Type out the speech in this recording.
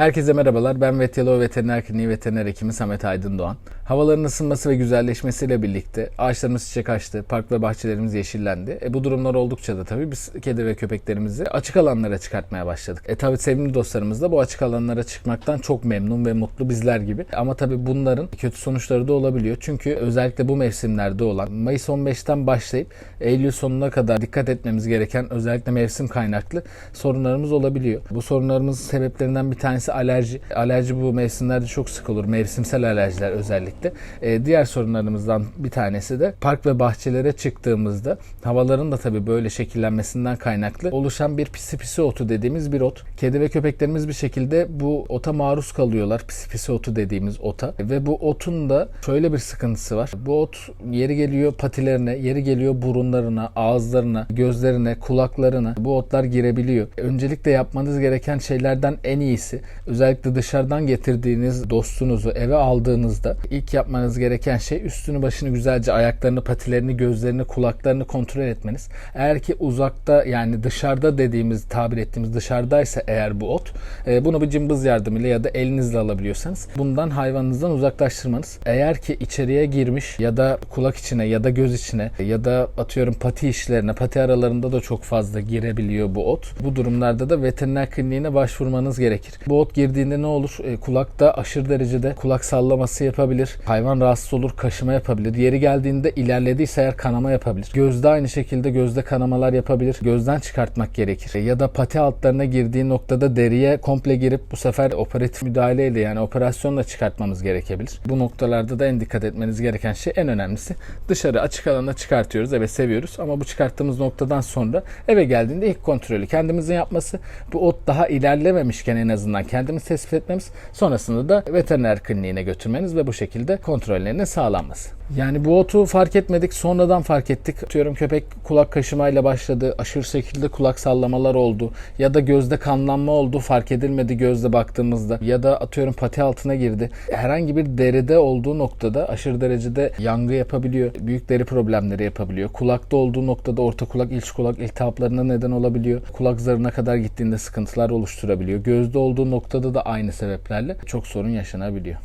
Herkese merhabalar. Ben Vetyalo Veteriner Kliniği Veteriner Hekimi Samet Aydın Doğan. Havaların ısınması ve güzelleşmesiyle birlikte ağaçlarımız çiçek açtı, park ve bahçelerimiz yeşillendi. E, bu durumlar oldukça da tabii biz kedi ve köpeklerimizi açık alanlara çıkartmaya başladık. E tabii sevimli dostlarımız da bu açık alanlara çıkmaktan çok memnun ve mutlu bizler gibi. Ama tabii bunların kötü sonuçları da olabiliyor. Çünkü özellikle bu mevsimlerde olan Mayıs 15'ten başlayıp Eylül sonuna kadar dikkat etmemiz gereken özellikle mevsim kaynaklı sorunlarımız olabiliyor. Bu sorunlarımızın sebeplerinden bir tanesi alerji. Alerji bu mevsimlerde çok sık olur. Mevsimsel alerjiler özellikle. Ee, diğer sorunlarımızdan bir tanesi de park ve bahçelere çıktığımızda havaların da tabii böyle şekillenmesinden kaynaklı oluşan bir pisi pisi otu dediğimiz bir ot. Kedi ve köpeklerimiz bir şekilde bu ota maruz kalıyorlar. Pisi pisi otu dediğimiz ota. Ve bu otun da şöyle bir sıkıntısı var. Bu ot yeri geliyor patilerine, yeri geliyor burunlarına, ağızlarına, gözlerine, kulaklarına bu otlar girebiliyor. Öncelikle yapmanız gereken şeylerden en iyisi özellikle dışarıdan getirdiğiniz dostunuzu eve aldığınızda ilk yapmanız gereken şey üstünü başını güzelce ayaklarını, patilerini, gözlerini, kulaklarını kontrol etmeniz. Eğer ki uzakta yani dışarıda dediğimiz tabir ettiğimiz dışarıdaysa eğer bu ot e, bunu bir cımbız yardımıyla ya da elinizle alabiliyorsanız bundan hayvanınızdan uzaklaştırmanız. Eğer ki içeriye girmiş ya da kulak içine ya da göz içine ya da atıyorum pati işlerine, pati aralarında da çok fazla girebiliyor bu ot. Bu durumlarda da veteriner kliniğine başvurmanız gerekir. Bu ot girdiğinde ne olur? E, kulakta aşırı derecede kulak sallaması yapabilir. Hayvan rahatsız olur, kaşıma yapabilir. Yeri geldiğinde ilerlediyse eğer kanama yapabilir. Gözde aynı şekilde gözde kanamalar yapabilir. Gözden çıkartmak gerekir. E, ya da pati altlarına girdiği noktada deriye komple girip bu sefer operatif müdahaleyle yani operasyonla çıkartmamız gerekebilir. Bu noktalarda da en dikkat etmeniz gereken şey en önemlisi dışarı açık alana çıkartıyoruz. Evet seviyoruz ama bu çıkarttığımız noktadan sonra eve geldiğinde ilk kontrolü kendimizin yapması. Bu ot daha ilerlememişken en azından kendimiz tespit etmemiz. Sonrasında da veteriner kliniğine götürmeniz ve bu şekilde kontrollerinin sağlanması. Yani bu otu fark etmedik sonradan fark ettik. Atıyorum köpek kulak kaşımayla başladı. Aşırı şekilde kulak sallamalar oldu. Ya da gözde kanlanma oldu fark edilmedi gözde baktığımızda. Ya da atıyorum pati altına girdi. Herhangi bir deride olduğu noktada aşırı derecede yangı yapabiliyor. Büyük deri problemleri yapabiliyor. Kulakta olduğu noktada orta kulak, iç kulak iltihaplarına neden olabiliyor. Kulak zarına kadar gittiğinde sıkıntılar oluşturabiliyor. Gözde olduğu noktada da aynı sebeplerle çok sorun yaşanabiliyor.